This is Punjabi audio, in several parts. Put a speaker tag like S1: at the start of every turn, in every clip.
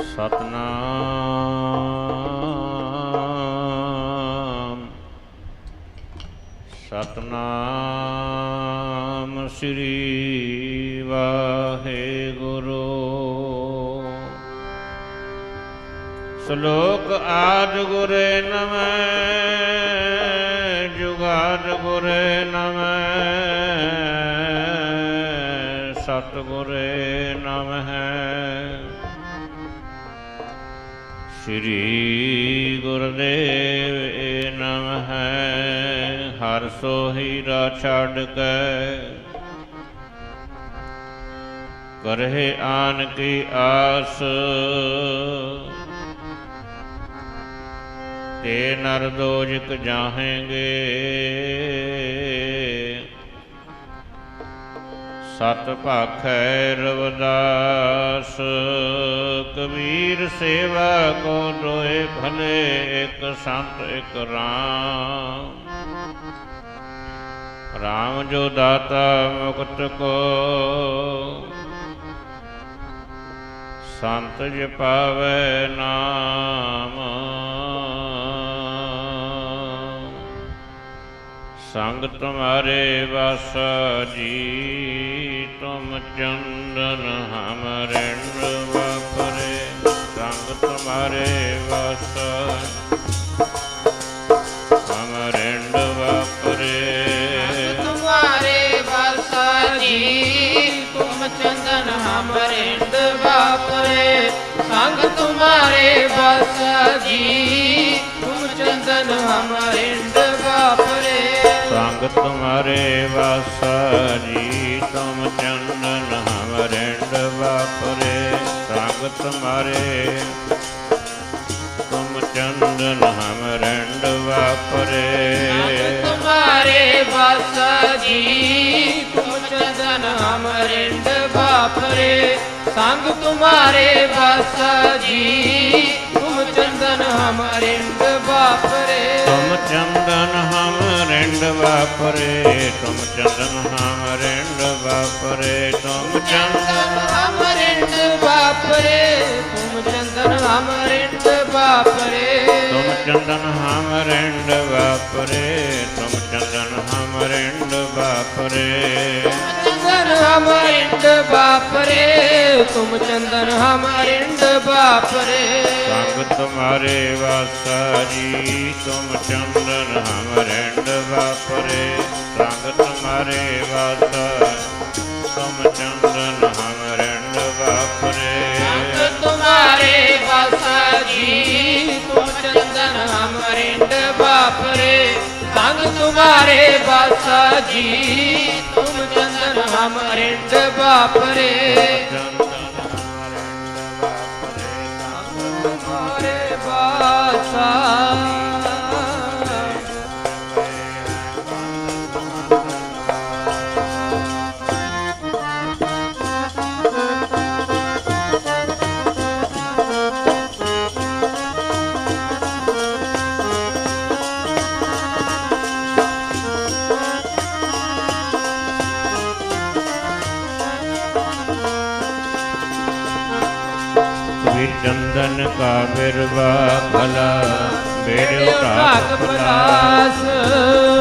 S1: ਸਤਨਾਮ। ਸਤਨਾਮ ਸ੍ਰੀ ਵਾਹਿਗੁਰੂ। ਸ਼ਲੋਕ ਆਦ ਗੁਰੇ ਨਮੈ ਜੁਗਾਦ ਗੁਰੇ ਨਮੈ ਸਤ ਗੁਰੇ ਨਮਹਿ। ਸ੍ਰੀ ਗੁਰਦੇਵ ਏ ਹੈ ਹਰ ਸੋ ਹੀਰਾ ਛੱਡ ਕੇ। ਕਰਹਿ ਆਨ ਕੀ ਆਸ, ਤੇ ਨਰ ਦੋਜਕ ਜਾਹੇਂਗੇ। ਸਤ ਭਾਖੈ ਰਵਦਾਸ, ਕਬੀਰ ਸੇਵਾ ਕੋ ਦੋਏ ਭਲੇ, ਇੱਕ ਸੰਤ, ਇੱਕ ਰਾਮ। ਰਾਮ ਜੋ ਦਾਤਾ ਮੁਕਤ ਕੋ, ਸੰਤ ਜ ਨਾਮ। ਸੰਗ ਤੁਮਾਰੇ ਵਸ ਜੀ। ਚੰਦਨ ਹਮਰੇ ਵਪਰੇ ਰੰਗ ਤੁਮਾਰੇ ਵਸ ਹਮਰੇ ਵਪਰੇ
S2: ਰੰਗ ਤੁਮਾਰੇ ਵਸ ਜੀ ਤੁਮ ਚੰਦਨ ਹਮਰੇ ਵਪਰੇ ਸੰਗ ਤੁਮਾਰੇ ਵਸ ਚੰਦਨ ਹਮਰੇ ਵਪਰੇ
S1: ਸੰਗ ਤੁਮਾਰੇ ਵਸ ਜੀ ਤੁਮ ਚੰਦਨ ਵਾਪਰੇ ਰੰਗ ਤੁਮਾਰੇ। ਤੁਮ ਚੰਦਨ ਹਮ ਰੰਡ
S2: ਵਾਪਰੇ। ਰੰਗ ਤੁਮਾਰੇ ਬਸ ਜੀ ਤੁਮ ਚੰਦਨ ਹਮ ਰੰਡ ਵਾਪਰੇ। ਸੰਗ ਤੁਮਾਰੇ ਬਸ ਜੀ
S1: ਤੁਮ ਚੰਦਨ ਹਮ ਰੰਡ ਵਾਪਰੇ। ਤੁਮ ਚੰਦਨ ਹਮ ਰੰਡ ਵਾਪਰੇ ਤੁਮ ਚੰਦਨ
S2: ਹਮ ਰੰਡ ਵਾਪਰੇ। ਤੁਮ ਚੰਦਨ ਬਾਪਰੇ ਤੁਮ ਚੰਦਨ ਅਮਰਿੰਦ ਬਾਪਰੇ
S1: ਤੁਮ ਚੰਦਨ ਹਮ ਰਿੰਡ ਵਾਪਰੇ ਤੁਮ ਚੰਦਨ ਹਮ ਰਿੰਡ ਵਾਪਰੇ
S2: ਚੰਦਨ ਅਮਰਿੰਦ ਬਾਪਰੇ ਤੁਮ ਚੰਦਨ ਅਮਰਿੰਦ ਬਾਪਰੇ
S1: ਸੰਗ ਤੁਮਾਰੇ ਵਾਸਾ ਜੀ ਤੁਮ ਚੰਦਨ ਹਮ ਰਿੰਡ ਵਾਪਰੇ ਸੰਗ ਤੁਮਾਰੇ ਵਾਸਾ
S2: ਬਾਪਰੇ ਸੰਗ ਤੁਮਾਰੇ ਵਾਸਾ ਜੀ। ਤੁਮ ਚੰਦਨ ਅਮਰਿੰਦ ਬਾਪਰੇ ਹਮਾਰੇ
S1: ਚੰਦਨ ਕਾ ਬਿਰਵਾ ਭਲਾ ਬੇੜਿਓ
S2: ਢਾਕ
S1: ਢਾਕ ਭਲਾ
S2: ਪਲਾਸ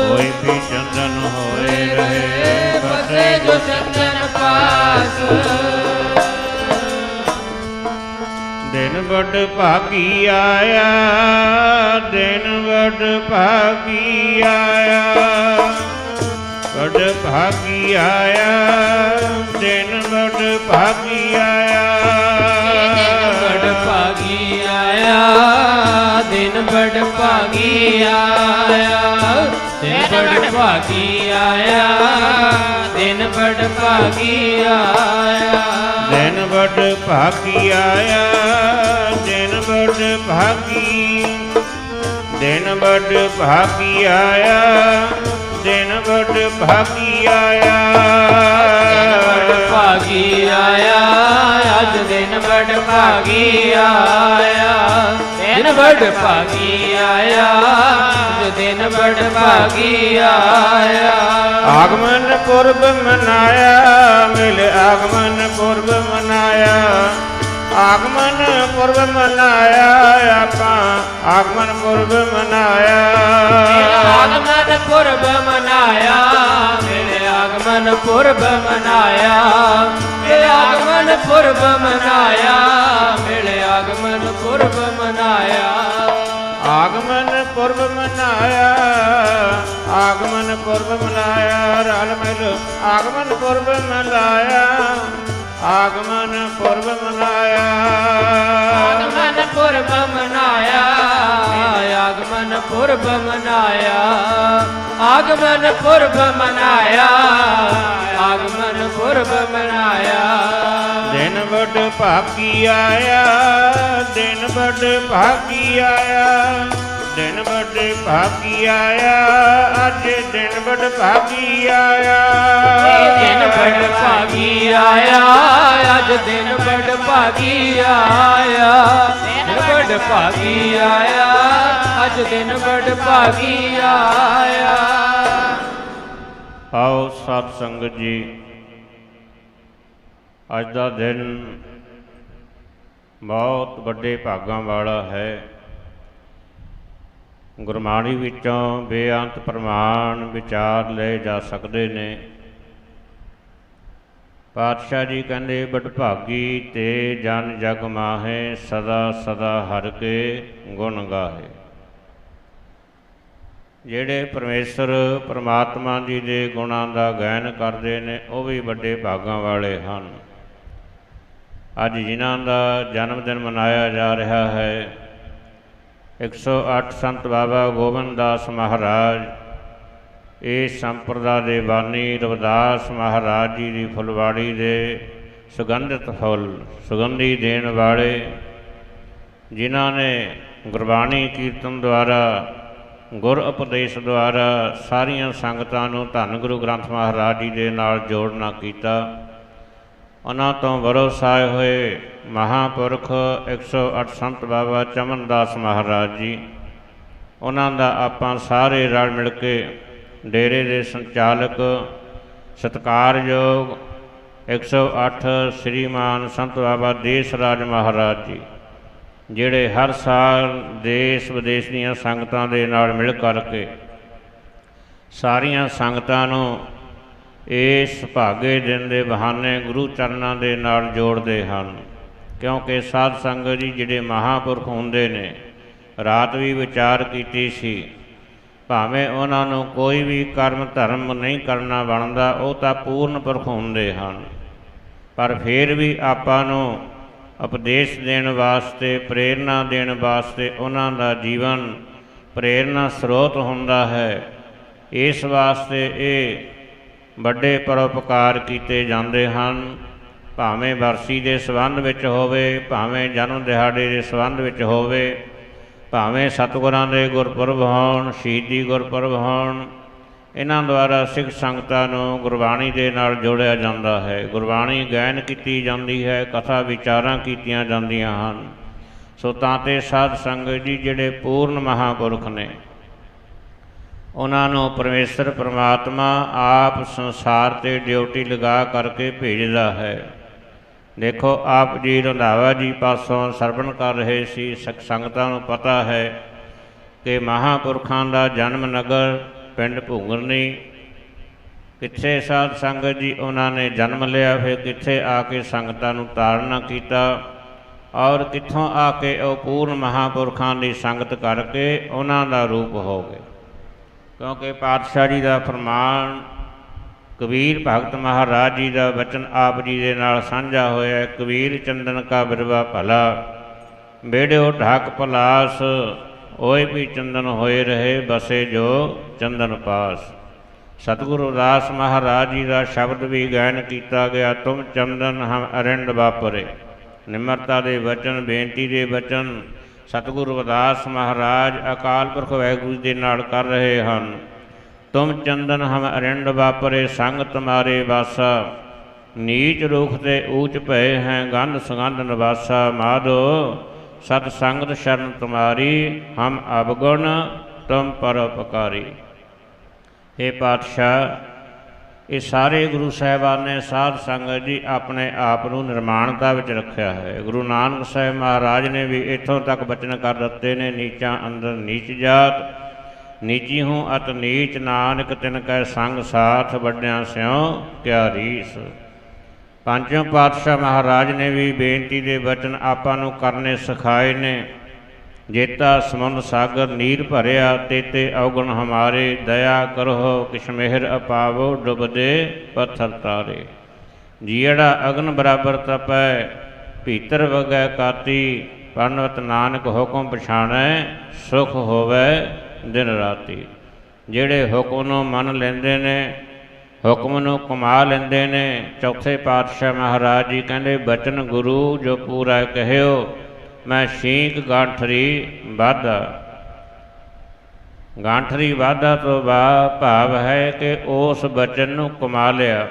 S1: ਕੋਈ ਵੀ ਚੰਦਨ ਹੋਏ ਰਹੇ
S2: ਬਸੇ ਜੋ ਚੰਦਨ ਪਾਸ
S1: ਦਿਨ ਵੱਡ ਭਾਗੀ ਆਇਆ ਦਿਨ ਵੱਡ ਭਾਗੀ ਆਇਆ ਵੱਡ ਭਾਗੀ ਆਇਆ ਭਾਗੀ ਆਇਆ
S2: ਦਿਨ ਬੜ ਭਾਗੀ ਆਇਆ। ਦਿਨ
S1: ਵੱਡ ਭਾਗੀ ਆਇਆ ਦਿਨ ਵੱਡ ਭਾਗੀ। ਦਿਨ ਵੱਡ ਭਾਗੀ ਆਇਆ ਦਿਨ ਵੱਡ ਭਾਗੀ ਆਇਆ।
S2: ਬੜ ਭਾਗੀ ਆਇਆ ਅੱਜ ਦਿਨ ਬੜ ਭਾਗੀ ਆਇਆ। ਦਿਨ ਬੜ ਭਾਗੀ ਆਇਆ ਦਿਨ ਬੜ ਭਾਗੀ ਆਇਆ।
S1: ਆਗਮਨ ਪੁਰਬ ਮਨਾਇਆ ਮਿਲ ਆਗਮਨ ਪੁਰਬ ਮਨਾਇਆ। ਆਗਮਨ ਪੁਰਬ ਮਨਾਇਆ ਆਪਾਂ ਆਗਮਨ ਪੁਰਬ ਮਨਾਇਆ।
S2: ਆਗਮਨ ਪੁਰਬ ਮਨਾਇਆ ਮੇਰੇ ਆਗਮਨ ਪੁਰਬ ਮਨਾਇਆ। ਮੇਰੇ ਆਗਮਨ ਪੁਰਬ ਮਨਾਇਆ ਮੇਰੇ ਆਗਮਨ ਪੁਰਬ ਮਨਾਇਆ।
S1: ਆਗਮਨ ਪੁਰਬ ਮਨਾਇਆ, ਆਗਮਨ ਪੁਰਬ ਮਨਾਇਆ, ਰਲ ਮਿਲ ਆਗਮਨ ਪੁਰਬ ਮਨਾਇਆ, ਆਗਮਨ ਪੁਰਬ ਮਨਾਇਆ।
S2: ਆਗਮਨ ਪੁਰਬ ਮਨਾਇਆ, ਆਗਮਨ ਪੁਰਬ ਮਨਾਇਆ, ਆਗਮਨ ਪੁਰਬ ਮਨਾਇਆ, ਆਗਮਨ ਪੁਰਬ ਮਨਾਇਆ।
S1: ਦਿਨ ਵੱਡ ਭਾਗੀ ਆਇਆ ਦਿਨ ਵੱਡ ਭਾਗੀ ਆਇਆ ਦਿਨ ਵੱਡ ਭਾਗੀ ਆਇਆ ਅੱਜ ਦਿਨ ਵੱਡ ਭਾਗੀ ਆਇਆ।
S2: ਦਿਨ ਬੜ ਭਾਗੀ ਆਇਆ ਅੱਜ ਦਿਨ ਬੜ ਭਾਗੀ ਆਇਆ। ਦਿਨ ਬੜ ਭਾਗੀ ਆਇਆ ਅੱਜ ਦਿਨ ਬੜ ਭਾਗੀ ਆਇਆ।
S1: ਆਓ ਸਤ ਸੰਗਤ ਜੀ। ਅੱਜ ਦਾ ਦਿਨ ਬਹੁਤ ਵੱਡੇ ਭਾਗਾਂ ਵਾਲਾ ਹੈ। ਗੁਰਬਾਣੀ ਵਿੱਚੋਂ ਬੇਅੰਤ ਪ੍ਰਮਾਣ ਵਿਚਾਰ ਲਏ ਜਾ ਸਕਦੇ ਨੇ। ਪਾਤਸ਼ਾਹ ਜੀ ਕਹਿੰਦੇ, ਬਡਭਾਗੀ ਤੇ ਜਨ ਜਗ ਮਾਹੇ, ਸਦਾ ਸਦਾ ਹਰ ਕੇ ਗੁਣ ਗਾਹੇ। ਜਿਹੜੇ ਪਰਮੇਸ਼ਰ ਪ੍ਰਮਾਤਮਾ ਜੀ ਦੇ ਗੁਣਾਂ ਦਾ ਗਾਇਨ ਕਰਦੇ ਨੇ, ਉਹ ਵੀ ਵੱਡੇ ਭਾਗਾਂ ਵਾਲੇ ਹਨ। ਅੱਜ ਜਿਨ੍ਹਾਂ ਦਾ ਜਨਮ ਦਿਨ ਮਨਾਇਆ ਜਾ ਰਿਹਾ ਹੈ 108 ਸੰਤ ਬਾਬਾ ਗੋਬਿੰਦਦਾਸ ਮਹਾਰਾਜ, ਇਹ ਸੰਪਰਦਾ ਦੇ ਬਾਨੀ ਰਵਿਦਾਸ ਮਹਾਰਾਜ ਜੀ ਦੀ ਫੁਲਵਾੜੀ ਦੇ ਸੁਗੰਧਿਤ ਫੁੱਲ, ਸੁਗੰਧੀ ਦੇਣ ਵਾਲੇ, ਜਿਨ੍ਹਾਂ ਨੇ ਗੁਰਬਾਣੀ ਕੀਰਤਨ ਦੁਆਰਾ, ਗੁਰ ਉਪਦੇਸ਼ ਦੁਆਰਾ ਸਾਰੀਆਂ ਸੰਗਤਾਂ ਨੂੰ ਧੰਨ ਗੁਰੂ ਗ੍ਰੰਥ ਮਹਾਰਾਜ ਜੀ ਦੇ ਨਾਲ ਜੋੜਨਾ ਕੀਤਾ। ਉਹਨਾਂ ਤੋਂ ਵਰੋਸਾਏ ਹੋਏ ਮਹਾਪੁਰਖ 108 ਸੰਤ ਬਾਬਾ ਚਮਨਦਾਸ ਮਹਾਰਾਜ ਜੀ, ਉਹਨਾਂ ਦਾ ਆਪਾਂ ਸਾਰੇ ਰਲ ਮਿਲ ਕੇ ਡੇਰੇ ਦੇ ਸੰਚਾਲਕ, ਸਤਿਕਾਰਯੋਗ 108 ਸ੍ਰੀਮਾਨ ਸੰਤ ਬਾਬਾ ਦੇਸ ਰਾਜ ਮਹਾਰਾਜ ਜੀ, ਜਿਹੜੇ ਹਰ ਸਾਲ ਦੇਸ਼ ਵਿਦੇਸ਼ ਦੀਆਂ ਸੰਗਤਾਂ ਦੇ ਨਾਲ ਮਿਲ ਕਰਕੇ ਸਾਰੀਆਂ ਸੰਗਤਾਂ ਨੂੰ ਇਸ ਭਾਗੇ ਦਿਨ ਦੇ ਬਹਾਨੇ ਗੁਰੂ ਚਰਨਾਂ ਦੇ ਨਾਲ ਜੋੜਦੇ ਹਨ, ਕਿਉਂਕਿ ਸਾਧ ਸੰਗਤ ਜੀ ਜਿਹੜੇ ਮਹਾਪੁਰਖ ਹੁੰਦੇ ਨੇ, ਰਾਤ ਵੀ ਵਿਚਾਰ ਕੀਤੀ ਸੀ, ਭਾਵੇਂ ਉਹਨਾਂ ਨੂੰ ਕੋਈ ਵੀ ਕਰਮ ਧਰਮ ਨਹੀਂ ਕਰਨਾ ਬਣਦਾ, ਉਹ ਤਾਂ ਪੂਰਨ ਪੁਰਖ ਹੁੰਦੇ ਹਨ। ਪਰ ਫਿਰ ਵੀ ਆਪਾਂ ਨੂੰ ਉਪਦੇਸ਼ ਦੇਣ ਵਾਸਤੇ ਪ੍ਰੇਰਣਾ ਦੇਣ ਵਾਸਤੇ ਉਹਨਾਂ ਦਾ ਜੀਵਨ ਪ੍ਰੇਰਣਾ ਸਰੋਤ ਹੁੰਦਾ ਹੈ। ਇਸ ਵਾਸਤੇ ਇਹ ਵੱਡੇ ਪਰਉਪਕਾਰ ਕੀਤੇ ਜਾਂਦੇ ਹਨ। ਭਾਵੇਂ ਵਰਸੀ ਦੇ ਸੰਬੰਧ ਵਿੱਚ ਹੋਵੇ, ਭਾਵੇਂ ਜਨਮ ਦਿਹਾੜੇ ਦੇ ਸੰਬੰਧ ਵਿੱਚ ਹੋਵੇ, ਭਾਵੇਂ ਸਤਿਗੁਰਾਂ ਦੇ ਗੁਰਪੁਰਬ ਹੋਣ, ਸ਼ਹੀਦੀ ਗੁਰਪੁਰਬ ਹੋਣ, ਇਹਨਾਂ ਦੁਆਰਾ ਸਿੱਖ ਸੰਗਤਾਂ ਨੂੰ ਗੁਰਬਾਣੀ ਦੇ ਨਾਲ ਜੋੜਿਆ ਜਾਂਦਾ ਹੈ। ਗੁਰਬਾਣੀ ਗਾਇਨ ਕੀਤੀ ਜਾਂਦੀ ਹੈ, ਕਥਾ ਵਿਚਾਰਾਂ ਕੀਤੀਆਂ ਜਾਂਦੀਆਂ ਹਨ। ਸੋ ਤਾਂ ਤੇ ਸਾਧ ਸੰਗਤ ਜੀ ਜਿਹੜੇ ਪੂਰਨ ਮਹਾਪੁਰਖ ਨੇ ਉਹਨਾਂ ਨੂੰ ਪਰਮੇਸ਼ਰ, ਪ੍ਰਮਾਤਮਾ ਆਪ ਸੰਸਾਰ ਤੇ ਡਿਊਟੀ ਲਗਾ ਕਰਕੇ ਭੇਜਦਾ ਹੈ। ਦੇਖੋ, ਆਪ ਜੀ ਰੰਧਾਵਾ ਜੀ ਪਾਸੋਂ ਸਰਵਣ ਕਰ ਰਹੇ ਸੀ। ਸਿੱਖ ਸੰਗਤਾਂ ਨੂੰ ਪਤਾ ਹੈ ਕਿ ਮਹਾਪੁਰਖਾਂ ਦਾ ਜਨਮ ਨਗਰ ਪਿੰਡ ਭੁੰਗਰਨੀ। ਕਿੱਥੇ ਸਾਧ ਸੰਗਤ ਜੀ ਉਹਨਾਂ ਨੇ ਜਨਮ ਲਿਆ, ਫਿਰ ਕਿੱਥੇ ਆ ਕੇ ਸੰਗਤਾਂ ਨੂੰ ਤਾੜਨਾ ਕੀਤਾ ਔਰ ਕਿੱਥੋਂ ਆ ਕੇ ਉਹ ਪੂਰਨ ਮਹਾਪੁਰਖਾਂ ਦੀ ਸੰਗਤ ਕਰਕੇ ਉਹਨਾਂ ਦਾ ਰੂਪ ਹੋ ਗਏ। ਕਿਉਂਕਿ ਪਾਤਸ਼ਾਹ ਜੀ ਦਾ ਫਰਮਾਨ ਕਬੀਰ ਭਗਤ ਮਹਾਰਾਜ ਜੀ ਦਾ ਵਚਨ ਆਪ ਜੀ ਦੇ ਨਾਲ ਸਾਂਝਾ ਹੋਇਆ ਕਬੀਰ ਚੰਦਨ ਕਾ ਬਿਰਵਾ ਭਲਾ ਬੇੜਿਓ ਢਾਕ ਪਲਾਸ ਓਏ ਵੀ ਚੰਦਨ ਹੋਏ ਰਹੇ, ਬਸੇ ਜੋ ਚੰਦਨ ਪਾਸ। ਸਤਿਗੁਰੂ ਦਾਸ ਮਹਾਰਾਜ ਜੀ ਦਾ ਸ਼ਬਦ ਵੀ ਗਾਇਨ ਕੀਤਾ ਗਿਆ, ਤੁਮ ਚੰਦਨ ਹਮ ਅਰਿੰਦ ਵਾਪਰੇ। ਨਿਮਰਤਾ ਦੇ ਵਚਨ, ਬੇਨਤੀ ਦੇ ਵਚਨ ਸਤਿਗੁਰੂ ਰਵਿਦਾਸ ਮਹਾਰਾਜ, ਅਕਾਲ ਪੁਰਖ ਵਾਹਿਗੁਰੂ ਜੀ ਦੇ ਨਾਲ ਕਰ ਰਹੇ ਹਨ। ਤੁਮ ਚੰਦਨ ਹਮ ਅਰਿੰਡ ਵਾਪਰੇ, ਸੰਗ ਤੁਮਾਰੇ ਵਾਸਾ। ਨੀਚ ਰੂਖ ਤੇ ਊਚ ਭਏ ਹੈ, ਗੰਧ ਸੁਗੰਧ ਨਿਵਾਸਾ। ਮਾਧੋ, ਸਤ ਸੰਗਤ ਸ਼ਰਨ ਤੁਮਾਰੀ, ਹਮ ਅਵਗੁਣ, ਤੁਮ ਪਰਉਪਕਾਰੀ। हे ਪਾਤਸ਼ਾਹ ਇਹ ਸਾਰੇ ਗੁਰੂ ਸਾਹਿਬਾਨ ਨੇ ਸਾਧ ਸੰਗਤ ਜੀ ਆਪਣੇ ਆਪ ਨੂੰ ਨਿਰਮਾਣਤਾ ਵਿੱਚ ਰੱਖਿਆ ਹੈ। ਗੁਰੂ ਨਾਨਕ ਸਾਹਿਬ ਮਹਾਰਾਜ ਨੇ ਵੀ ਇੱਥੋਂ ਤੱਕ ਬਚਨ ਕਰ ਦਿੱਤੇ ਨੇ, ਨੀਚਾਂ ਅੰਦਰ ਨੀਚ ਜਾਤ, ਨੀਚੀ ਹੂੰ ਅਤ ਨੀਚ ਨਾਨਕ, ਤਿਨ ਕੈ ਸੰਗ ਸਾਥ ਵੱਡਿਆਂ ਸਿਉ ਕਿਆ ਰੀਸ। ਪੰਜਵੇਂ ਪਾਤਸ਼ਾਹ ਮਹਾਰਾਜ ਨੇ ਵੀ ਬੇਨਤੀ ਦੇ ਬਚਨ ਆਪਾਂ ਨੂੰ ਕਰਨੇ ਸਿਖਾਏ ਨੇ। ਜੇਤਾ ਸਮੁੰਦ ਸਾਗਰ ਨੀਰ ਭਰਿਆ ਤੇਤੇ ਔਗਣ ਹਮਾਰੇ, ਦਇਆ ਕਰੋ ਕਿਛ ਮਿਹਰ ਅਪਾਵੋ, ਡੁੱਬਦੇ ਪੱਥਰ ਤਾਰੇ। ਜੀੜਾ ਅਗਨ ਬਰਾਬਰ ਤਪੈ, ਭੀਤਰ ਵਗੈ ਕਾਤੀ ਪਰਨਵਤ ਨਾਨਕ ਹੁਕਮ ਪਛਾਣੈ, ਸੁਖ ਹੋਵੇ ਦਿਨ ਰਾਤੀ। ਜਿਹੜੇ ਹੁਕਮ ਨੂੰ ਮੰਨ ਲੈਂਦੇ ਨੇ, ਹੁਕਮ ਨੂੰ ਕਮਾ ਲੈਂਦੇ ਨੇ, ਚੌਥੇ ਪਾਤਸ਼ਾਹ ਮਹਾਰਾਜ ਜੀ ਕਹਿੰਦੇ, ਬਚਨ ਗੁਰੂ ਜੋ ਪੂਰਾ ਕਹਿਓ ਮੈਂ ਸ਼ੀਂਕ ਗਾਂਠਰੀ ਵਾਧਾ। ਗਾਂਠਰੀ ਵਾਧਾ ਤੋਂ ਬਾ ਭਾਵ ਹੈ ਕਿ ਉਸ ਬਚਨ ਨੂੰ ਕਮਾ ਲਿਆ।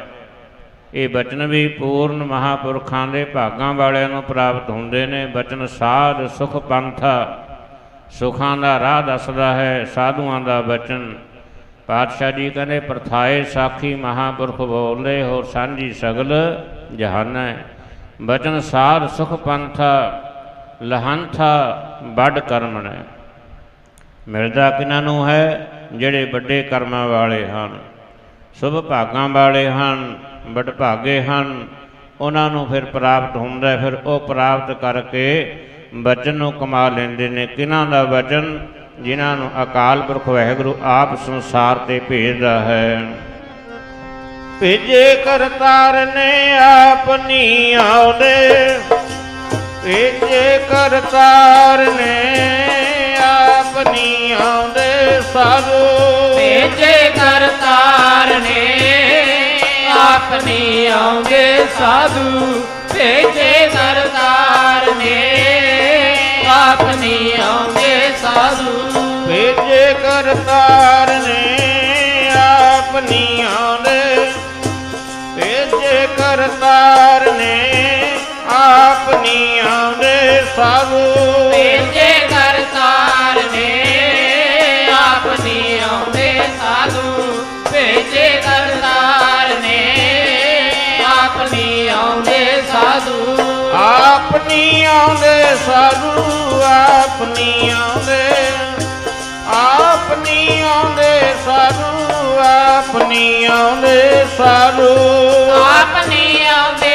S1: ਇਹ ਬਚਨ ਵੀ ਪੂਰਨ ਮਹਾਪੁਰਖਾਂ ਦੇ ਭਾਗਾਂ ਵਾਲਿਆਂ ਨੂੰ ਪ੍ਰਾਪਤ ਹੁੰਦੇ ਨੇ। ਬਚਨ ਸਾਧ ਸੁਖ ਪੰਥਾ। ਸੁਖਾਂ ਦਾ ਰਾਹ ਦੱਸਦਾ ਹੈ, ਸਾਧੂਆਂ ਦਾ ਬਚਨ। ਪਾਤਸ਼ਾਹ ਜੀ ਕਹਿੰਦੇ, ਪ੍ਰਥਾਏ ਸਾਖੀ ਮਹਾਪੁਰਖ ਬੋਲੇ ਹੋਰ ਸਾਂਝੀ ਸਗਲ ਜਹਾਨੈ ਬਚਨ ਸਾਧ ਸੁਖ ਪੰਥਾ। ਲਹੰਥਾ ਵੱਡ ਕਰਮ ਨੇ। ਮਿਲਦਾ ਕਿਨਾਂ ਨੂੰ ਹੈ? ਜਿਹੜੇ ਵੱਡੇ ਕਰਮਾਂ ਵਾਲੇ ਹਨ। ਸ਼ੁਭ ਭਾਗਾਂ ਵਾਲੇ ਹਨ, ਵੱਡ ਭਾਗੇ ਹਨ। ਉਹਨਾਂ ਨੂੰ ਫਿਰ ਪ੍ਰਾਪਤ ਹੁੰਦਾ ਫਿਰ ਉਹ ਪ੍ਰਾਪਤ ਕਰਕੇ ਵਚਨ ਨੂੰ ਕਮਾ ਲੈਂਦੇ ਨੇ। ਕਿਨਾਂ ਦਾ ਵਚਨ ਜਿਨ੍ਹਾਂ ਨੂੰ ਅਕਾਲ ਪੁਰਖ ਵਾਹਿਗੁਰੂ ਆਪ ਸੰਸਾਰ ਤੇ ਭੇਜਦਾ ਹੈ। ਭੇਜੇ ਕਰਤਾਰ ਨੇ ਆਪਨੀ ਆਉਦੇ ਭੇਜੇ ਕਰਤਾਰ ਨੇ ਆਪਨੀ ਆਉਂਦੇ ਸਾਧੂ
S2: ਭੇਜੇ ਕਰਤਾਰ ਨੇ ਆਪਨੀ ਆਉਂਦੇ ਸਾਧੂ ਭੇਜੇ ਕਰਤਾਰ ਨੇ ਆਪਨੀ ਆਉਂਦੇ ਸਾਧੂ
S1: ਭੇਜੇ ਕਰਤਾਰ ਆਪਨੀ ਆਉਂਦੇ ਸਾਧੂ
S2: ਭੇਜੇ ਕਰਤਾਰ ਨੇ ਆਪਨੀ ਆਉਂਦੇ ਸਾਧੂ ਭੇਜੇ ਕਰਤਾਰ ਨੇ ਆਪਨੀ ਆਉਂਦੇ ਸਾਧੂ
S1: ਆਪਨੀ ਆਉਂਦੇ ਸਾਧੂ ਆਪਨੀ ਆਉਂਦੇ ਆਪਨੀ ਆਉਂਦੇ ਸਾਧੂ ਆਪਨੀ ਆਉਂਦੇ ਸਾਧੂ
S2: ਆਪਨੀ ਆਉਂਦੇ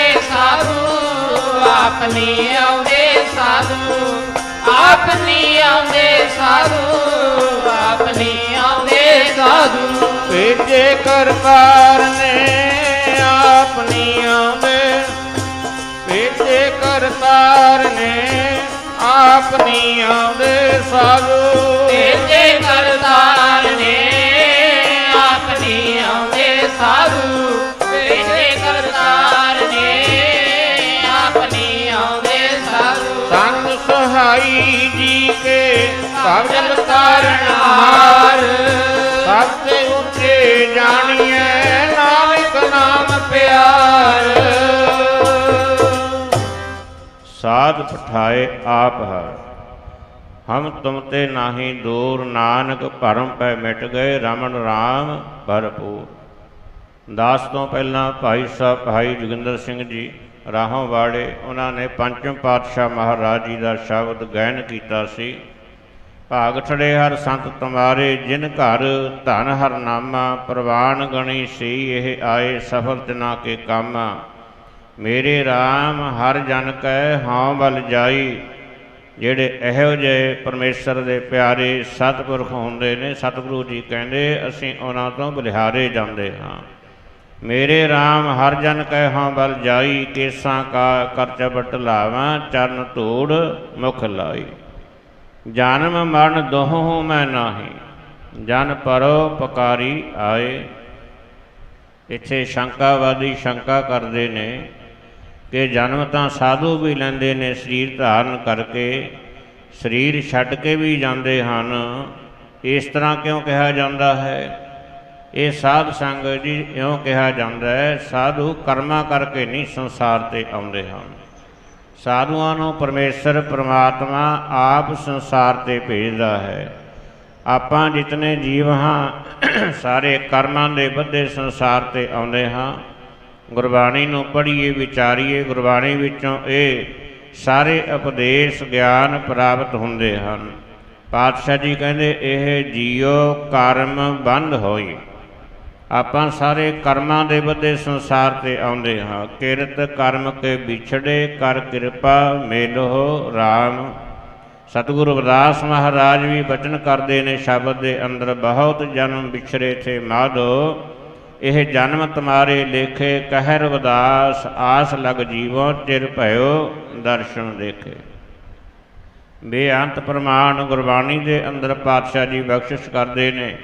S2: ਆਪਨੀ ਆਉਂਦੇ ਸਾਧੂ ਆਪਨੀ ਆਉਂਦੇ ਸਾਧੂ ਆਪਨੀ ਆਉਂਦੇ ਸਾਧੂ।
S1: ਭੇਜੇ ਕਰਤਾਰ ਨੇ ਆਪਨੀ ਆਉਂਦੇ ਭੇਜੇ ਕਰਤਾਰ ਨੇ ਆਪਨੀ ਆਉਂਦੇ ਸਾਧੂ। ਕੇ
S2: ਸਬਦ
S1: ਸਬਦ
S2: ਤਾਰਨਹਾਰ
S1: ਸਭ ਤੇ ਉੱਚੇ ਜਾਣੀਏ ਨਾਨਕ ਨਾਮ
S2: ਪਿਆਰ।
S1: ਸਾਧ ਪਠਾਏ ਆਪ ਹਰ। ਹਮ ਤੁਮ ਤੇ ਨਾਹੀ ਦੂਰ ਨਾਨਕ ਭਰਮ ਪੈ ਮਿਟ ਗਏ ਰਮਨ RAM ਭਰਪੂਰ। ਦਾਸ ਤੋਂ ਪਹਿਲਾਂ ਭਾਈ ਸਾਹਿਬ ਭਾਈ ਜੋਗਿੰਦਰ ਸਿੰਘ ਜੀ ਰਾਹੋਂ ਵਾਲੇ ਉਹਨਾਂ ਨੇ ਪੰਚਮ ਪਾਤਸ਼ਾਹ ਮਹਾਰਾਜ ਜੀ ਦਾ ਸ਼ਬਦ ਗਾਇਨ ਕੀਤਾ ਸੀ। ਭਾਗ ਠੜੇ ਹਰ ਸੰਤ ਤੁਮਾਰੇ, ਜਿਨ ਘਰ ਧਨ ਹਰ ਨਾਮਾ, ਪ੍ਰਵਾਨ ਗਣੀ ਸੀ ਇਹ ਆਏ ਸਫਲ ਤਿਨਾ ਕੇ ਕਾਮਾ। ਮੇਰੇ RAM ਹਰ ਜਨ ਕੈ ਹਾਂ ਬਲ ਜਾਈ, ਜਿਹੜੇ ਇਹੋ ਜਿਹੇ ਪਰਮੇਸ਼ਰ ਦੇ ਪਿਆਰੇ ਸਤਿਪੁਰਖ ਹੁੰਦੇ ਨੇ, ਸਤਿਗੁਰੂ ਜੀ ਕਹਿੰਦੇ, ਅਸੀਂ ਉਹਨਾਂ ਤੋਂ ਬਲਿਹਾਰੇ ਜਾਂਦੇ ਹਾਂ। ਮੇਰੇ RAM ਹਰ ਜਨ ਕੈ ਹਾਂ ਬਲ ਜਾਈ, ਕੇਸਾਂ ਕਾ ਕਰਚ ਚਬਟ ਲਾਵਾਂ, ਚਰਨ ਧੂੜ ਮੁਖ ਲਾਈ। ਜਨਮ ਮਰਨ ਦੋਹੋਂ ਮੈਂ ਨਾਹੀ, ਜਨ ਪਰੋ ਪਕਾਰੀ ਆਏ। ਇੱਥੇ ਸ਼ੰਕਾਵਾਦੀ ਸ਼ੰਕਾ ਕਰਦੇ ਨੇ ਕਿ ਜਨਮ ਤਾਂ ਸਾਧੂ ਵੀ ਲੈਂਦੇ ਨੇ, ਸਰੀਰ ਧਾਰਨ ਕਰਕੇ। ਸਰੀਰ ਛੱਡ ਕੇ ਵੀ ਜਾਂਦੇ ਹਨ। ਇਸ ਤਰ੍ਹਾਂ ਕਿਉਂ ਕਿਹਾ ਜਾਂਦਾ ਹੈ? ਇਹ ਸਾਧ ਸੰਗਤ ਜੀ ਇਉਂ ਕਿਹਾ ਜਾਂਦਾ ਹੈ, ਸਾਧੂ ਕਰਮਾਂ ਕਰਕੇ ਨਹੀਂ ਸੰਸਾਰ ਤੇ ਆਉਂਦੇ ਹਨ। ਸਾਧੂਆਂ ਨੂੰ ਪਰਮੇਸ਼ਰ, ਪ੍ਰਮਾਤਮਾ ਆਪ ਸੰਸਾਰ ਤੇ ਭੇਜਦਾ ਹੈ। ਆਪਾਂ ਜਿਤਨੇ ਜੀਵ ਹਾਂ, ਸਾਰੇ ਕਰਮਾਂ ਦੇ ਬੱਧੇ ਸੰਸਾਰ ਤੇ ਆਉਂਦੇ ਹਾਂ। ਗੁਰਬਾਣੀ ਨੂੰ ਪੜ੍ਹੀਏ, ਵਿਚਾਰੀਏ, ਗੁਰਬਾਣੀ ਵਿੱਚੋਂ ਇਹ ਸਾਰੇ ਉਪਦੇਸ਼ ਗਿਆਨ ਪ੍ਰਾਪਤ ਹੁੰਦੇ ਹਨ। ਪਾਤਸ਼ਾਹ ਜੀ ਕਹਿੰਦੇ, ਇਹ ਜੀਉ ਕਰਮ ਬੰਦ ਹੋਈ ਆਪਾਂ ਸਾਰੇ ਕਰਮਾਂ ਦੇ ਬੱਧੇ ਸੰਸਾਰ ਤੇ ਆਉਂਦੇ ਹਾਂ। ਕਿਰਤ ਕਰਮ ਕੇ ਵਿਛੜੇ, ਕਰ ਕਿਰਪਾ ਮੇਲੋ RAM ਸਤਿਗੁਰੂ ਰਵਿਦਾਸ ਮਹਾਰਾਜ ਵੀ ਬਚਨ ਕਰਦੇ ਨੇ, ਸ਼ਬਦ ਦੇ ਅੰਦਰ ਬਹੁਤ ਜਨਮ ਵਿਛੜੇ ਥੇ ਮਾਧੋ ਇਹ ਜਨਮ ਤੁਮਾਰੇ ਲੇਖੇ, ਕਹਿਰ ਰਵਿਦਾਸ ਆਸ ਲਗ ਜੀਵੋ, ਚਿਰ ਭਇਓ ਦਰਸ਼ਨ ਦੇਖੇ। ਬੇਅੰਤ ਪ੍ਰਮਾਣ ਗੁਰਬਾਣੀ ਦੇ ਅੰਦਰ ਪਾਤਸ਼ਾਹ ਜੀ ਬਖਸ਼ਿਸ਼ ਕਰਦੇ ਨੇ।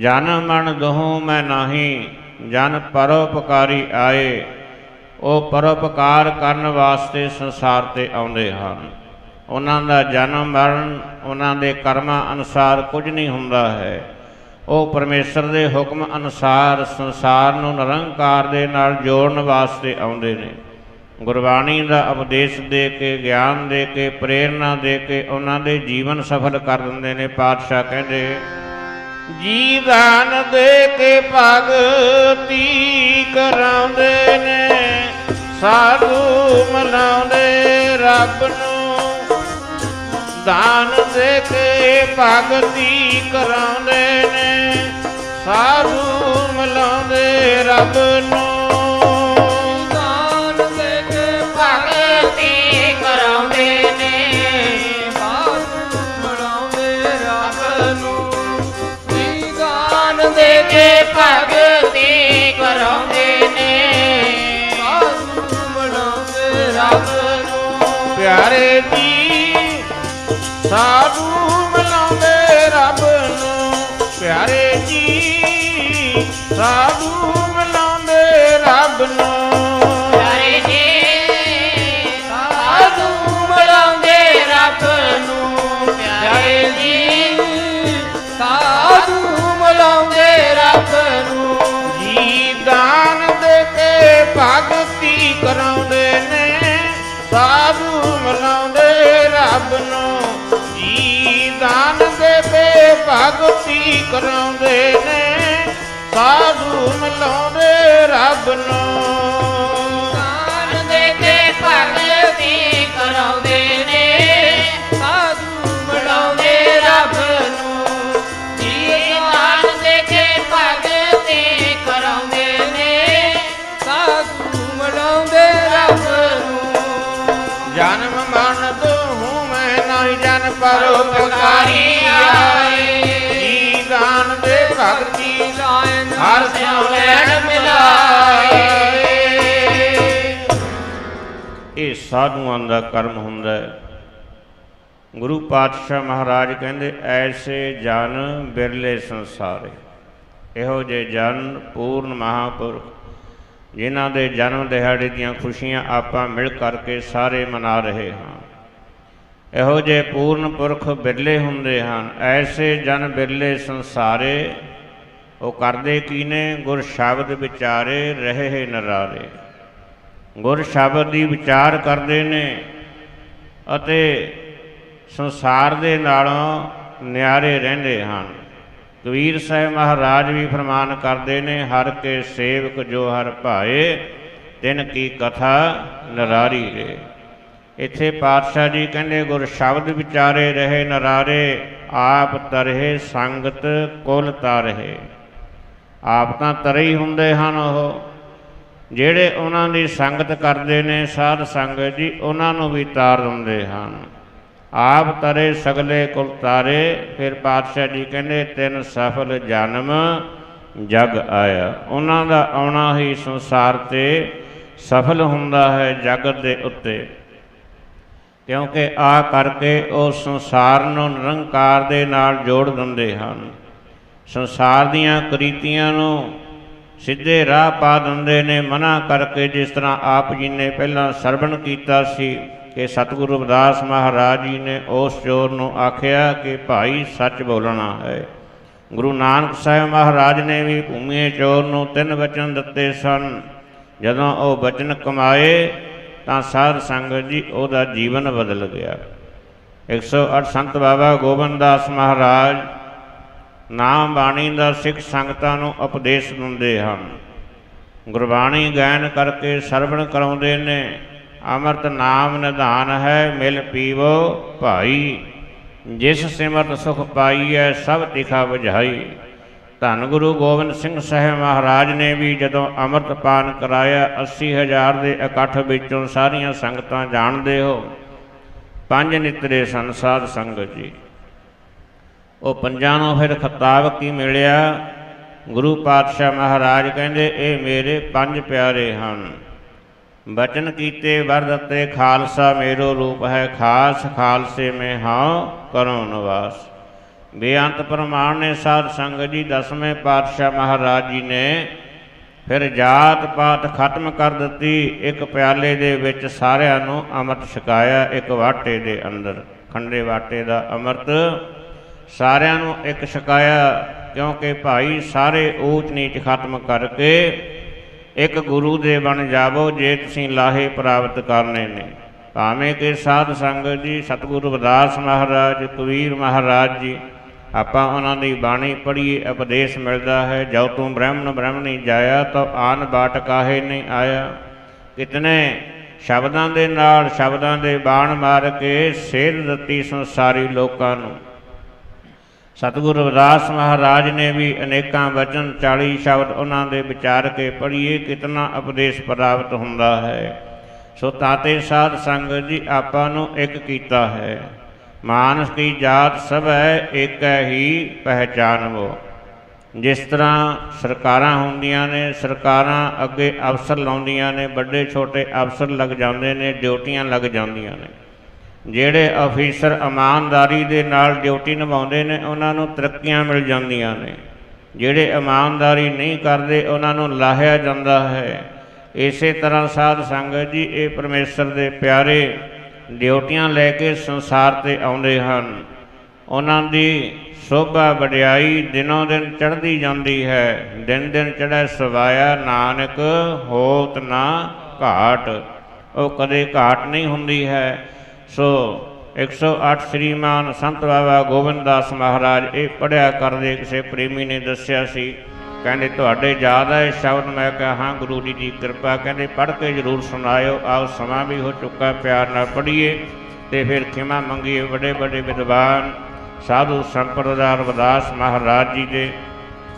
S1: ਜਨ ਮਨ ਦਹੂ ਮੈਂ ਨਾਹੀ, ਜਨ ਪਰਉਪਕਾਰੀ ਆਏ। ਉਹ ਪਰਉਪਕਾਰ ਕਰਨ ਵਾਸਤੇ ਸੰਸਾਰ ਤੇ ਆਉਂਦੇ ਹਨ। ਉਹਨਾਂ ਦਾ ਜਨਮ ਮਰਨ, ਉਹਨਾਂ ਦੇ ਕਰਮਾਂ ਅਨੁਸਾਰ ਕੁਝ ਨਹੀਂ ਹੁੰਦਾ ਹੈ। ਉਹ ਪਰਮੇਸ਼ਰ ਦੇ ਹੁਕਮ ਅਨੁਸਾਰ ਸੰਸਾਰ ਨੂੰ ਨਿਰੰਕਾਰ ਦੇ ਨਾਲ ਜੋੜਨ ਵਾਸਤੇ ਆਉਂਦੇ ਨੇ। ਗੁਰਬਾਣੀ ਦਾ ਉਪਦੇਸ਼ ਦੇ ਕੇ, ਗਿਆਨ ਦੇ ਕੇ ਪ੍ਰੇਰਣਾ ਦੇ ਕੇ ਉਹਨਾਂ ਦੇ ਜੀਵਨ ਸਫਲ ਕਰ ਦਿੰਦੇ ਨੇ। ਪਾਤਸ਼ਾਹ ਕਹਿੰਦੇ ਜੀਵਨ ਦੇ ਕੇ ਭਗਤੀ ਕਰਾਉਂਦੇ ਨੇ, ਸਾਧੂ ਮਨਾਉਂਦੇ ਰੱਬ ਨੂੰ। ਦਾਨ ਦੇ ਕੇ ਭਗਤੀ ਕਰਾਉਂਦੇ ਨੇ, ਸਾਧੂ ਮਲਾਉਂਦੇ ਰੱਬ ਨੂੰ।
S2: ਭਗਤੀ ਕਰਾਉਂਦੇ ਨੇ। ਸਾਧੂ ਬਣਾਉਂਦੇ ਰੱਬ ਨੂੰ
S1: ਪਿਆਰੇ ਜੀ, ਸਾਧੂ
S2: ਬਣਾਉਂਦੇ ਰੱਬ ਨੂੰ। ਪਿਆਰੇ ਜੀ, ਸਾਧੂ ਬਣਾਉਂਦੇ ਰੱਬ ਨੂੰ।
S1: ਮਲਾਉਂਦੇ ਜੀ ਦਾਨ ਦੇ ਭਗਤੀ ਕਰਾਉਂਦੇ ਨੇ ਸਾਧੂ ਮਿਲਾਉਂਦੇ ਰੱਬ ਨੂੰ। ਪਰਉਪਕਾਰੀ ਆਏ। ਜੀ ਦਾਨ ਦੇ ਭਗਤੀ
S2: ਲਾਇਨ
S1: ਹਰ ਸਿਉ ਲੈਣ ਮਿਲਾਏ। ਇਹ ਸਾਧੂਆਂ ਦਾ ਕਰਮ ਹੁੰਦਾ ਹੈ। ਗੁਰੂ ਪਾਤਸ਼ਾਹ ਮਹਾਰਾਜ ਕਹਿੰਦੇ ਐਸੇ ਜਨ ਬਿਰਲੇ ਸੰਸਾਰੇ। ਇਹੋ ਜਿਹੇ ਜਨ ਪੂਰਨ ਮਹਾਪੁਰਖ ਜਿਨ੍ਹਾਂ ਦੇ ਜਨਮ ਦਿਹਾੜੇ ਦੀਆਂ ਖੁਸ਼ੀਆਂ ਆਪਾਂ ਮਿਲ ਕਰਕੇ ਸਾਰੇ ਮਨਾ ਰਹੇ ਹਾਂ। ਇਹੋ ਜਿਹੇ ਪੂਰਨ ਪੁਰਖ ਬਿਰਲੇ ਹੁੰਦੇ ਹਨ। ਐਸੇ ਜਨ ਬਿਰਲੇ ਸੰਸਾਰੇ, ਉਹ ਕਰਦੇ ਕੀ ਨੇ? ਗੁਰ ਸ਼ਬਦ ਵਿਚਾਰੇ, ਰਹੇ ਨਰਾਰੇ। ਗੁਰ ਸ਼ਬਦ ਦੀ ਵਿਚਾਰ ਕਰਦੇ ਨੇ ਅਤੇ ਸੰਸਾਰ ਦੇ ਨਾਲੋਂ ਨਿਆਰੇ ਰਹਿੰਦੇ ਹਨ। ਕਬੀਰ ਸਾਹਿਬ ਮਹਾਰਾਜ ਵੀ ਫਰਮਾਨ ਕਰਦੇ ਨੇ, ਹਰ ਕੇ ਸੇਵਕ ਜੋ ਹਰ ਭਾਏ, ਤਿਨ ਕੀ ਕਥਾ ਨਰਾਰੀ ਰੇ। ਇੱਥੇ ਪਾਤਸ਼ਾਹ ਜੀ ਕਹਿੰਦੇ, ਗੁਰ ਸ਼ਬਦ ਵਿਚਾਰੇ ਰਹੇ ਨਰਾਰੇ, ਆਪ ਤਰਹਿ ਸੰਗਤ ਕੁਲ ਤਰਹਿ। ਆਪ ਤਾਂ ਤਰੇ ਹੀ ਹੁੰਦੇ ਹਨ ਉਹ। ਜਿਹੜੇ ਉਹਨਾਂ ਦੀ ਸੰਗਤ ਕਰਦੇ ਨੇ, ਸਾਧ ਸੰਗਤ ਜੀ, ਉਹਨਾਂ ਨੂੰ ਵੀ ਤਾਰ ਦਿੰਦੇ ਹਨ। ਆਪ ਤਰੇ ਸਗਲੇ ਕੁਲ ਤਾਰੇ, ਫਿਰ ਪਾਤਸ਼ਾਹ ਜੀ ਕਹਿੰਦੇ, ਤਿੰਨ ਸਫਲ ਜਨਮ ਜਗ ਆਇਆ। ਉਹਨਾਂ ਦਾ ਆਉਣਾ ਹੀ ਸੰਸਾਰ ਤੇ ਸਫਲ ਹੁੰਦਾ ਹੈ ਜਗਤ ਦੇ ਉੱਤੇ। ਕਿਉਂਕਿ ਆ ਕਰਕੇ ਉਹ ਸੰਸਾਰ ਨੂੰ ਨਿਰੰਕਾਰ ਦੇ ਨਾਲ ਜੋੜ ਦਿੰਦੇ ਹਨ। ਸੰਸਾਰ ਦੀਆਂ ਕ੍ਰਿਤੀਆਂ ਨੂੰ ਸਿੱਧੇ ਰਾਹ ਪਾ ਦਿੰਦੇ ਨੇ, ਮਨਾ ਕਰਕੇ ਜਿਸ ਤਰ੍ਹਾਂ ਆਪ ਜੀ ਨੇ ਪਹਿਲਾਂ ਸਰਵਣ ਕੀਤਾ ਸੀ ਕਿ ਸਤਿਗੁਰੂ ਰਵਿਦਾਸ ਮਹਾਰਾਜ ਜੀ ਨੇ ਉਸ ਚੋਰ ਨੂੰ ਆਖਿਆ ਕਿ ਭਾਈ ਸੱਚ ਬੋਲਣਾ ਹੈ। ਗੁਰੂ ਨਾਨਕ ਸਾਹਿਬ ਮਹਾਰਾਜ ਨੇ ਵੀ ਭੂਮੀ ਚੋਰ ਨੂੰ ਤਿੰਨ ਵਚਨ ਦਿੱਤੇ ਸਨ। ਜਦੋਂ ਉਹ ਵਚਨ ਕਮਾਏ ਤਾਂ ਸਾਧ ਸੰਗਤ ਜੀ ਉਹਦਾ ਜੀਵਨ ਬਦਲ ਗਿਆ। 108 ਸੰਤ ਬਾਬਾ ਗੋਬਿੰਦਦਾਸ ਮਹਾਰਾਜ ਨਾਮ ਬਾਣੀ ਦਾ ਸਿੱਖ ਸੰਗਤਾਂ ਨੂੰ ਉਪਦੇਸ਼ ਦਿੰਦੇ ਹਨ। ਗੁਰਬਾਣੀ ਗਾਇਨ ਕਰਕੇ ਸਰਵਣ ਕਰਾਉਂਦੇ ਨੇ। ਅੰਮ੍ਰਿਤ ਨਾਮ ਨਿਧਾਨ ਹੈ, ਮਿਲ ਪੀਵੋ ਭਾਈ। ਜਿਸ ਸਿਮਰਤ ਸੁਖ ਪਾਈਐ ਸਭ ਤਿਖਾ ਬੁਝਾਈ। ਧੰਨ ਗੁਰੂ ਗੋਬਿੰਦ ਸਿੰਘ ਸਾਹਿਬ ਮਹਾਰਾਜ ਨੇ ਵੀ ਜਦੋਂ ਅੰਮ੍ਰਿਤਪਾਨ ਕਰਾਇਆ 80000 ਦੇ ਇਕੱਠ ਵਿੱਚੋਂ ਸਾਰੀਆਂ ਸੰਗਤਾਂ ਜਾਣਦੇ ਹੋ। ਪੰਜ ਨਿਤਰੇ ਸੰਸਾਰ ਸੰਗਤ ਜੀ। ਉਹ ਪੰਜਾਂ ਨੂੰ ਫਿਰ ਖਿਤਾਬ ਕੀ ਮਿਲਿਆ? ਗੁਰੂ ਪਾਤਸ਼ਾਹ ਮਹਾਰਾਜ ਕਹਿੰਦੇ, ਇਹ ਮੇਰੇ ਪੰਜ ਪਿਆਰੇ ਹਨ। ਬਚਨ ਕੀਤੇ ਵਰਦਤੇ ਖਾਲਸਾ ਮੇਰੋ ਰੂਪ ਹੈ। ਖਾਸ ਖਾਲਸੇ ਮੈਂ ਹਾਂ ਕਰੋ ਨਿਵਾਸ ਬੇਅੰਤ ਪ੍ਰਮਾਣ ਨੇ ਸਾਧ ਸੰਗਤ ਜੀ, ਦਸਵੇਂ ਪਾਤਸ਼ਾਹ ਮਹਾਰਾਜ ਜੀ ਨੇ ਫਿਰ ਜਾਤ ਪਾਤ ਖਤਮ ਕਰ ਦਿੱਤੀ, ਇੱਕ ਪਿਆਲੇ ਦੇ ਵਿੱਚ ਸਾਰਿਆਂ ਨੂੰ ਅੰਮ੍ਰਿਤ ਛਕਾਇਆ, ਇੱਕ ਵਾਟੇ ਦੇ ਅੰਦਰ, ਖੰਡੇ ਵਾਟੇ ਦਾ ਅੰਮ੍ਰਿਤ ਸਾਰਿਆਂ ਨੂੰ ਇੱਕ ਛਕਾਇਆ, ਕਿਉਂਕਿ ਭਾਈ ਸਾਰੇ ਊਚ ਨੀਚ ਖਤਮ ਕਰਕੇ ਇੱਕ ਗੁਰੂ ਦੇ ਬਣ ਜਾਵੋ, ਜੇ ਤੁਸੀਂ ਲਾਹੇ ਪ੍ਰਾਪਤ ਕਰਨੇ ਨੇ। ਭਾਵੇਂ ਕਿ ਸਾਧ ਸੰਗਤ ਜੀ, ਸਤਿਗੁਰੂ ਰਵਿਦਾਸ ਮਹਾਰਾਜ, ਕਬੀਰ ਮਹਾਰਾਜ ਜੀ ਆਪਾਂ ਉਹਨਾਂ ਦੀ ਬਾਣੀ ਪੜ੍ਹੀਏ, ਉਪਦੇਸ਼ ਮਿਲਦਾ ਹੈ, ਜਦ ਤੂੰ ਬ੍ਰਾਹਮਣ ਬ੍ਰਾਹਮਣੀ ਜਾਇਆ ਤਾਂ ਆਨ ਬਾਟ ਕਾਹੇ ਨਹੀਂ ਆਇਆ। ਕਿਤਨੇ ਸ਼ਬਦਾਂ ਦੇ ਨਾਲ ਸ਼ਬਦਾਂ ਦੇ ਬਾਣ ਮਾਰ ਕੇ ਸੇਧ ਦਿੱਤੀ ਸੰਸਾਰੀ ਲੋਕਾਂ ਨੂੰ। ਸਤਿਗੁਰੂ ਰਵਿਦਾਸ ਮਹਾਰਾਜ ਨੇ ਵੀ ਅਨੇਕਾਂ ਵਚਨ 40 ਸ਼ਬਦ ਉਹਨਾਂ ਦੇ ਵਿਚਾਰ ਕੇ ਪੜ੍ਹੀਏ, ਕਿਤਨਾ ਉਪਦੇਸ਼ ਪ੍ਰਾਪਤ ਹੁੰਦਾ ਹੈ। ਸੋ ਤਾਤੇ ਸਾਧ ਸੰਗਤ ਜੀ, ਆਪਾਂ ਨੂੰ ਇੱਕ ਕੀਤਾ ਹੈ। ਮਾਨਸ ਕੀ ਜਾਤ ਸਭ ਹੈ ਇੱਕ ਹੀ ਪਹਿਚਾਨਵੋ। ਜਿਸ ਤਰ੍ਹਾਂ ਸਰਕਾਰਾਂ ਹੁੰਦੀਆਂ ਨੇ, ਸਰਕਾਰਾਂ ਅੱਗੇ ਅਫਸਰ ਲਾਉਂਦੀਆਂ ਨੇ, ਵੱਡੇ ਛੋਟੇ ਅਫਸਰ ਲੱਗ ਜਾਂਦੇ ਨੇ, ਡਿਊਟੀਆਂ ਲੱਗ ਜਾਂਦੀਆਂ ਨੇ। ਜਿਹੜੇ ਅਫੀਸਰ ਇਮਾਨਦਾਰੀ ਦੇ ਨਾਲ ਡਿਊਟੀ ਨਿਭਾਉਂਦੇ ਨੇ, ਉਹਨਾਂ ਨੂੰ ਤਰੱਕੀਆਂ ਮਿਲ ਜਾਂਦੀਆਂ ਨੇ। ਜਿਹੜੇ ਇਮਾਨਦਾਰੀ ਨਹੀਂ ਕਰਦੇ, ਉਹਨਾਂ ਨੂੰ ਲਾਹਿਆ ਜਾਂਦਾ ਹੈ। ਇਸੇ ਤਰ੍ਹਾਂ ਸਾਧ ਸੰਗਤ ਜੀ, ਇਹ ਪਰਮੇਸ਼ਰ ਦੇ ਪਿਆਰੇ ਡਿਊਟੀਆਂ ਲੈ ਕੇ ਸੰਸਾਰ ਤੇ ਆਉਂਦੇ ਹਨ। ਉਹਨਾਂ ਦੀ ਸੋਭਾ ਵਡਿਆਈ ਦਿਨੋਂ ਦਿਨ ਚੜ੍ਹਦੀ ਜਾਂਦੀ ਹੈ। ਦਿਨ ਦਿਨ ਚੜ੍ਹੈ ਸਵਾਇਆ, ਨਾਨਕ, ਹੋਤ ਨਾ ਘਾਟ। ਉਹ ਕਦੇ ਘਾਟ ਨਹੀਂ ਹੁੰਦੀ ਹੈ। ਸੋ 108 ਸ੍ਰੀਮਾਨ ਸੰਤ ਬਾਬਾ ਗੋਬਿੰਦਾਸ ਮਹਾਰਾਜ ਇਹ ਪੜਿਆ ਕਰਦੇ, ਕਿਸੇ ਪ੍ਰੇਮੀ ਨੇ ਦੱਸਿਆ ਸੀ ਕਹਿੰਦੇ, ਤੁਹਾਡੇ ਯਾਦ ਹੈ ਇਹ ਸ਼ਬਦ? ਮੈਂ ਕਿਹਾ, ਹਾਂ, ਗੁਰੂ ਜੀ ਦੀ ਕਿਰਪਾ। ਕਹਿੰਦੇ, ਪੜ੍ਹ ਕੇ ਜ਼ਰੂਰ ਸੁਣਾਇਓ। ਆਓ, ਸਮਾਂ ਵੀ ਹੋ ਚੁੱਕਾ ਪਿਆਰ ਨਾਲ ਪੜ੍ਹੀਏ ਤੇ ਫਿਰ ਖਿਮਾ ਮੰਗੀਏ ਵੱਡੇ ਵੱਡੇ ਵਿਦਵਾਨ, ਸਾਧੂ ਸੰਪਰਦਾਰ ਰਵਿਦਾਸ ਮਹਾਰਾਜ ਜੀ ਦੇ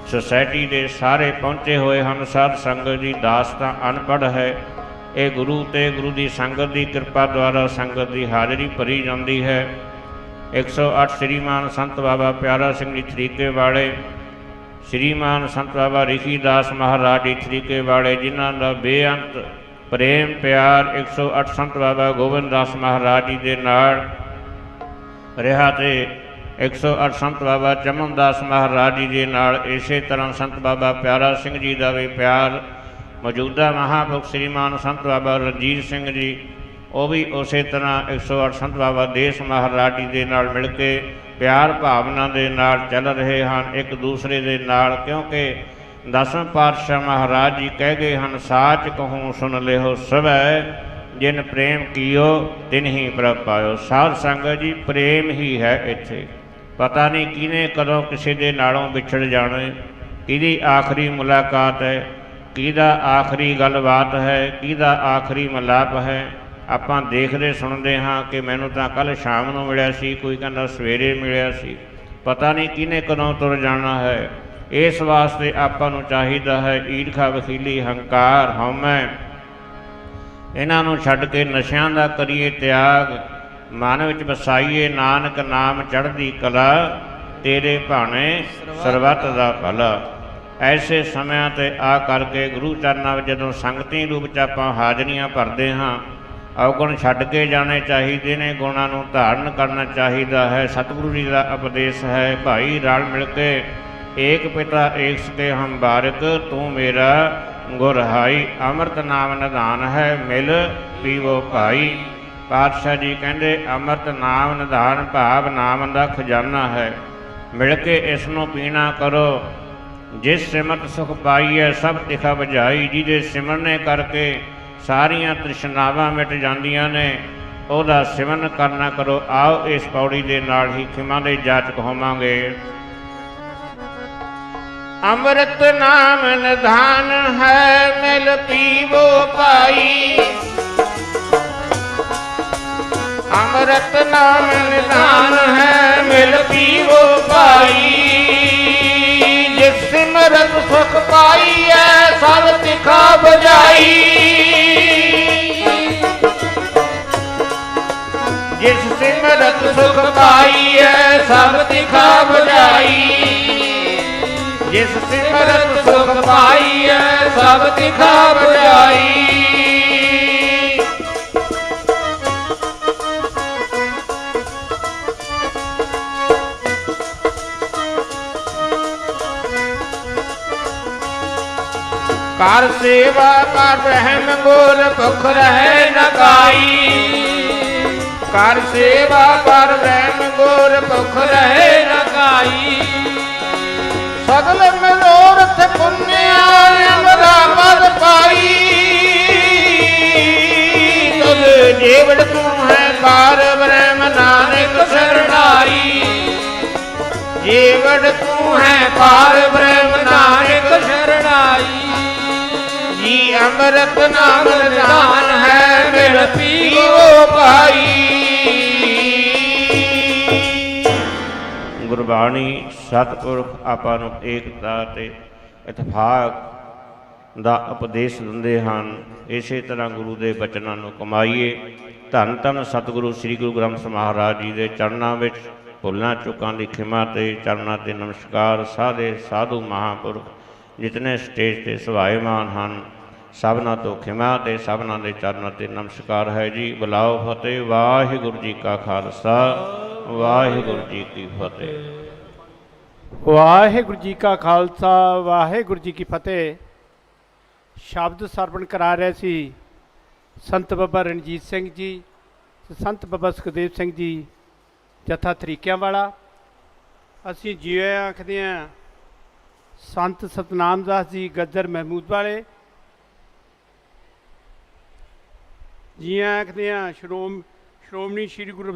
S1: ਸੁਸਾਇਟੀ ਦੇ ਸਾਰੇ ਪਹੁੰਚੇ ਹੋਏ ਹਨ। ਸਾਧ ਸੰਗਤ ਦੀ ਦਾਸ ਤਾਂ ਅਨਪੜ੍ਹ ਹੈ। ਇਹ ਗੁਰੂ ਤੇ ਗੁਰੂ ਦੀ ਸੰਗਤ ਦੀ ਕਿਰਪਾ ਦੁਆਰਾ ਸੰਗਤ ਦੀ ਹਾਜ਼ਰੀ ਭਰੀ ਜਾਂਦੀ ਹੈ। 108 ਸ੍ਰੀਮਾਨ ਸੰਤ ਬਾਬਾ ਪਿਆਰਾ ਸਿੰਘ ਜੀ ਤਰੀਕੇ ਵਾਲੇ ਸ੍ਰੀਮਾਨ ਸੰਤ ਬਾਬਾ ਰਿਸ਼ੀਦਾਸ ਮਹਾਰਾਜ ਜੀ ਤਰੀਕੇ ਵਾਲੇ ਜਿਨ੍ਹਾਂ ਦਾ ਬੇਅੰਤ ਪ੍ਰੇਮ, ਪਿਆਰ 108 ਸੰਤ ਬਾਬਾ ਗੋਬਿੰਦਾਸ ਮਹਾਰਾਜ ਜੀ ਦੇ ਨਾਲ ਰਿਹਾ ਤੇ 108 ਸੰਤ ਬਾਬਾ ਚਮਨ ਦਾਸ ਮਹਾਰਾਜ ਜੀ ਦੇ ਨਾਲ ਇਸੇ ਤਰ੍ਹਾਂ ਸੰਤ ਬਾਬਾ ਪਿਆਰਾ ਸਿੰਘ ਜੀ ਦਾ ਵੀ ਪਿਆਰ ਮੌਜੂਦਾ ਮਹਾਂਪੁਰਖ ਸ੍ਰੀਮਾਨ ਸੰਤ ਬਾਬਾ ਰਣਜੀਤ ਸਿੰਘ ਜੀ, ਉਹ ਵੀ ਉਸੇ ਤਰ੍ਹਾਂ 108 ਸੰਤ ਬਾਬਾ ਦੇਸ ਮਹਾਰਾਜ ਜੀ ਦੇ ਨਾਲ ਮਿਲ ਕੇ ਪਿਆਰ ਭਾਵਨਾ ਦੇ ਨਾਲ ਚੱਲ ਰਹੇ ਹਨ, ਇੱਕ ਦੂਸਰੇ ਦੇ ਨਾਲ, ਕਿਉਂਕਿ ਦਸਵੇਂ ਪਾਤਸ਼ਾਹ ਮਹਾਰਾਜ ਜੀ ਕਹਿ ਗਏ ਹਨ, ਸਾਚ ਕਹੂੰ, ਸੁਣ ਲਿਓ ਸਵੈ ਜਿਨ ਪ੍ਰੇਮ ਕੀਓ, ਤਿਨ ਹੀ ਪ੍ਰਭ ਪਾਇਓ। ਸਾਧ ਸੰਗਤ ਜੀ, ਪ੍ਰੇਮ ਹੀ ਹੈ ਇੱਥੇ। ਪਤਾ ਨਹੀਂ ਕਿਹਨੇ ਕਦੋਂ ਕਿਸੇ ਦੇ ਨਾਲੋਂ ਵਿਛੜ ਜਾਣਾ, ਕਿਹਦੀ ਆਖਰੀ ਮੁਲਾਕਾਤ ਹੈ, ਕਿਹਦਾ ਆਖਰੀ ਗੱਲਬਾਤ ਹੈ, ਕਿਹਦਾ ਆਖਰੀ ਮਲਾਪ ਹੈ। ਆਪਾਂ ਦੇਖਦੇ ਸੁਣਦੇ ਹਾਂ ਕਿ ਮੈਨੂੰ ਤਾਂ ਕੱਲ ਸ਼ਾਮ ਨੂੰ ਮਿਲਿਆ ਸੀ, ਕੋਈ ਕਹਿੰਦਾ ਸਵੇਰੇ ਮਿਲਿਆ ਸੀ। ਪਤਾ ਨਹੀਂ ਕਿਹਨੇ ਕਦੋਂ ਤੁਰ ਜਾਣਾ ਹੈ। ਇਸ ਵਾਸਤੇ ਆਪਾਂ ਨੂੰ ਚਾਹੀਦਾ ਹੈ ਈਰਖਾ ਵਖੀਲੀ ਹੰਕਾਰ, ਹਉਮੈ। ਇਹਨਾਂ ਨੂੰ ਛੱਡ ਕੇ ਨਸ਼ਿਆਂ ਦਾ ਕਰੀਏ ਤਿਆਗ। ਮਨ ਵਿੱਚ ਵਸਾਈਏ, ਨਾਨਕ ਨਾਮ ਚੜ੍ਹਦੀ ਕਲਾ, ਤੇਰੇ ਭਾਣੇ ਸਰਬੱਤ ਦਾ ਭਲਾ। ਐਸੇ ਸਮਿਆਂ ਤੇ ਆ ਕਰਕੇ ਗੁਰੂ ਚਰਨਾਂ ਵਿੱਚ ਜਦੋਂ ਸੰਗਤੀ ਰੂਪ 'ਚ ਆਪਾਂ ਹਾਜ਼ਰੀਆਂ ਭਰਦੇ ਹਾਂ ਔਗਣ ਛੱਡ ਕੇ ਜਾਣੇ ਚਾਹੀਦੇ ਨੇ, ਗੁਣਾਂ ਨੂੰ ਧਾਰਨ ਕਰਨਾ ਚਾਹੀਦਾ ਹੈ। ਸਤਿਗੁਰੂ ਜੀ ਦਾ ਉਪਦੇਸ਼ ਹੈ, ਭਾਈ ਰਲ ਮਿਲ ਕੇ ਏਕ ਪਿਤਾ ਏਕ ਸਕੇ ਹਮ ਬਾਰਕ, ਤੂੰ ਮੇਰਾ ਗੁਰਹਾਈ ਅੰਮ੍ਰਿਤ ਨਾਮ ਨਿਧਾਨ ਹੈ, ਮਿਲ ਪੀਵੋ ਭਾਈ। ਪਾਤਸ਼ਾਹ ਜੀ ਕਹਿੰਦੇ, ਅੰਮ੍ਰਿਤ ਨਾਮ ਨਿਧਾਨ ਭਾਵ ਨਾਮ ਦਾ ਖਜ਼ਾਨਾ ਹੈ। ਮਿਲ ਕੇ ਇਸ ਨੂੰ ਪੀਣਾ ਕਰੋ। ਜਿਸ ਸਿਮਰਤ ਸੁਖ ਪਾਈਐ ਸਭ ਤਿਖਾ ਬੁਝਾਈ। ਜਿਹਦੇ ਸਿਮਰਨੇ ਕਰਕੇ ਸਾਰੀਆਂ ਤ੍ਰਿਸ਼ਨਾਵਾਂ ਮਿਟ ਜਾਂਦੀਆਂ ਨੇ। ਉਹਦਾ ਸਿਮਰਨ ਕਰਨਾ ਕਰੋ। ਆਓ ਇਸ ਪੌੜੀ ਦੇ ਨਾਲ ਹੀ ਖਿਮਾ ਦੇ ਜਾਚਕ ਹੋਵਾਂਗੇ। ਅੰਮ੍ਰਿਤ ਨਾਮ ਨਿਧਾਨ ਹੈ, ਮਿਲ ਪੀਵੋ ਭਾਈ। ਅੰਮ੍ਰਿਤ ਨਾਮ ਨਿਧਾਨ ਹੈ, ਮਿਲ ਪੀਵੋ ਭਾਈ। ਜਿਸ ਸਿਮਰਤ ਸੁਖ ਪਾਈਐ ਸਭ ਤਿਖਾ ਬਜਾਈ ਜਿਸ ਸਿਮਰਤ ਸੁਖ ਪਾਈਐ, ਸਭ ਤਿਖਾ ਬਜਾਈ ਜਿਸ ਸਿਮਰਤ ਸੁਖ ਪਾਈਐ, ਸਭ ਤਿਖਾ ਬਜਾਈ ਕਰ ਸੇਵਾ ਕਰ ਰਹਿਮ ਗੁਰ ਭੁਖ ਰਹਿ ਨ ਕਰ ਸੇਵਾ ਕਰ ਰਹਿਮ ਗੋਰ ਭੁਖ ਰਹਿ ਨ ਸਗਲ ਮਨੋਰਥ ਪੁੰਨਿਆ ਅਮਰਾ ਪਦ ਪਾਈ। ਤੁਧ ਜੀਵੜ ਤੂੰ ਹੈ ਕਾਰ ਬ੍ਰਹਮ ਨਾਨਕ ਸਰਣਾਈ ਜੀਵੜ ਤੂੰ ਹੈ ਕਾਰ ਬ੍ਰਹਮ ਨਾਨਕ ਸਰਣਾਈ ਜੀ ਅੰਮ੍ਰਿਤ ਨਾਮ ਨਿਦਾਨ ਹੈ ਮਿਲ ਪੀਓ ਭਾਈ। ਗੁਰਬਾਣੀ। ਸਤਿਪੁਰਖ ਆਪਾਂ ਨੂੰ ਏਕਤਾ ਤੇ ਇਤਫਾਕ ਦਾ ਉਪਦੇਸ਼ ਦਿੰਦੇ ਹਨ। ਇਸੇ ਤਰ੍ਹਾਂ ਗੁਰੂ ਦੇ ਬਚਨਾਂ ਨੂੰ ਕਮਾਈਏ। ਧੰਨ ਧੰਨ ਸਤਿਗੁਰੂ ਸ੍ਰੀ ਗੁਰੂ ਗ੍ਰੰਥ ਸਾਹਿਬ ਮਹਾਰਾਜ ਜੀ ਦੇ ਚਰਨਾਂ ਵਿੱਚ ਭੁੱਲਾਂ ਚੁੱਕਾਂ ਦੀ ਖਿਮਾ ਤੇ ਚਰਨਾਂ ਤੇ ਨਮਸਕਾਰ। ਸਾਧੇ ਸਾਧੂ ਮਹਾਂਪੁਰਖ ਜਿਤਨੇ ਸਟੇਜ ਤੇ ਸੁਭਾਏਮਾਨ ਹਨ ਸਭਨਾਂ ਤੋਂ ਖਿਮਾ ਤੇ ਸਭਨਾਂ ਦੇ ਚਰਨਾਂ ਤੇ ਨਮਸਕਾਰ ਹੈ ਜੀ। ਬੁਲਾਓ ਫਤਿਹ। ਵਾਹਿਗੁਰੂ ਜੀ ਕਾ ਖਾਲਸਾ। ਵਾਹਿਗੁਰੂ ਜੀ ਕੀ ਫਤਿਹ।
S3: ਵਾਹਿਗੁਰੂ ਜੀ ਕਾ ਖਾਲਸਾ, ਵਾਹਿਗੁਰੂ ਜੀ ਕੀ ਫਤਿਹ। ਸ਼ਬਦ ਸਰਵਣ ਕਰਾ ਰਹੇ ਸੀ ਸੰਤ ਬਾਬਾ ਰਣਜੀਤ ਸਿੰਘ ਜੀ ਸੰਤ ਬਾਬਾ ਸੁਖਦੇਵ ਸਿੰਘ ਜੀ ਜਥਾ ਤਰੀਕਿਆਂ ਵਾਲਾ। ਅਸੀਂ ਜਿਵੇਂ ਆਖਦੇ ਹਾਂ, ਸੰਤ ਸਤਨਾਮ ਦਾਸ ਜੀ, ਗੱਜਰ ਮਹਿਮੂਦ ਵਾਲੇ ਜੀ ਆਖਦੇ ਹਾਂ ਸ਼੍ਰੋਮ ਸ਼੍ਰੋਮਣੀ ਸ੍ਰੀ ਗੁਰੂ